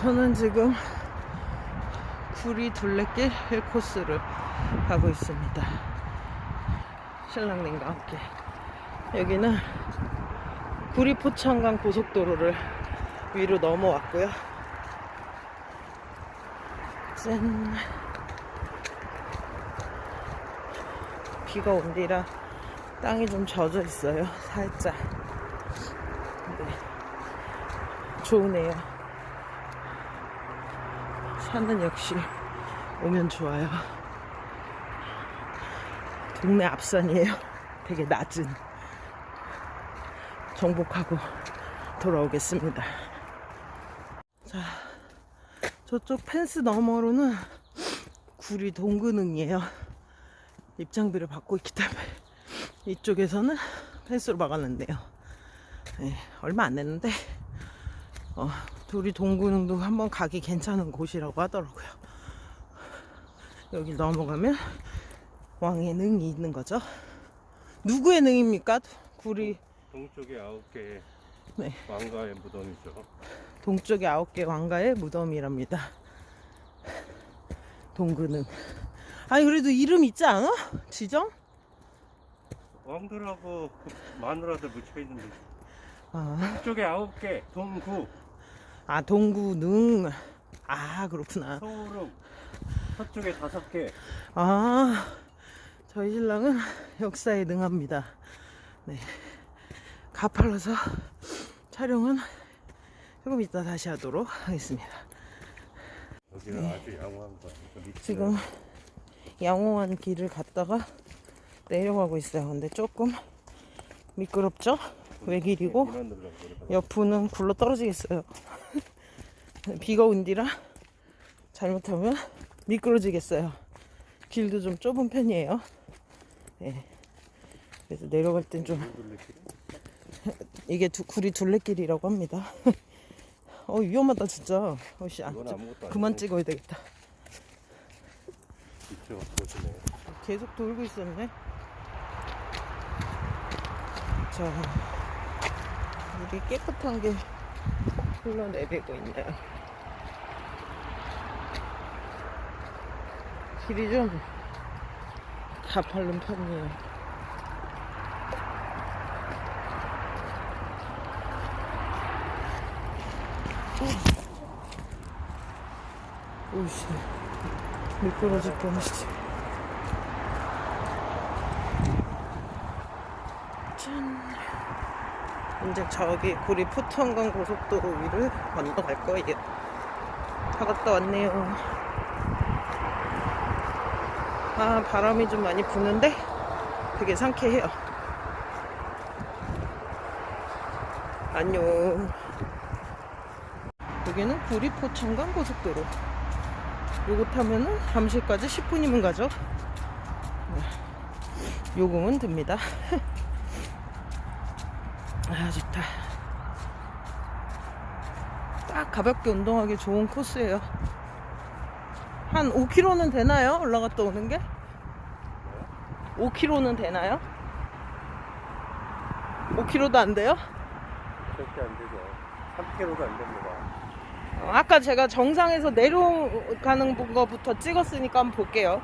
저는 지금 구리 둘레길 코스를 가고 있습니다. 신랑님과 함께. 여기는 구리 포천간 고속도로를 위로 넘어왔고요. 짠. 비가 온 뒤라 땅이 좀 젖어 있어요. 살짝. 네. 좋으네요. 산은 역시 오면 좋아요. 동네 앞산이에요. 되게 낮은. 정복하고 돌아오겠습니다. 자, 저쪽 펜스 너머로는 구리 동근흥이에요. 입장비를 받고 있기 때문에 이쪽에서는 펜스로 막았는데요. 네, 얼마 안 냈는데 어, 둘이 동구능도 한번 가기 괜찮은 곳이라고 하더라고요. 여기 넘어가면 왕의 능이 있는 거죠. 누구의 능입니까? 구리 동쪽에 아홉 개의 네. 왕가의 무덤이죠. 동쪽에 아홉 개 왕가의 무덤이랍니다. 동구능. 아니 그래도 이름 있지 않아? 지정? 왕들하고 그 마누라들 묻혀 있는데 아, 동쪽에 아홉 개, 동구, 아 동구능. 아 그렇구나. 서울은 서쪽에 다섯 개. 아, 저희 신랑은 역사에 능합니다. 네. 가팔라서 촬영은 조금 이따 다시 하도록 하겠습니다. 여기는 아주 양호한. 저 밑에 지금 양호한 길을 갔다가 내려가고 있어요. 근데 조금 미끄럽죠? 외길이고 늘려고 그러다가 옆은 굴러 떨어지겠어요. 비가 온 뒤라 잘못하면 미끄러지겠어요. 길도 좀 좁은 편이에요. 네. 그래서 내려갈 땐 좀 이게 두, 구리 둘레길이라고 합니다. 어 위험하다 진짜. 어씨 안 그만 찍어야 되겠다. 계속 돌고 있었네. 자, 물이 깨끗한 게 흘러내리고 있네요. 길이 좀 가파른 편이에요. 오씨, 미끄러질 뻔했지. 이제 저기 구리 포천간 고속도로 위를 건너갈 거예요. 다 갔다 왔네요. 아, 바람이 좀 많이 부는데 되게 상쾌해요. 안녕. 여기는 구리 포천간 고속도로. 요거 타면은 잠실까지 10분이면 가죠. 네. 요금은 듭니다. 아 좋다 딱 가볍게 운동하기 좋은 코스예요 한 5km는 되나요? 올라갔다 오는 게? 5km는 되나요? 5km도 안 돼요? 절대 안 되죠. 3km도 안 됩니다. 어, 아까 제가 정상에서 내려가는 거부터 찍었으니까 한번 볼게요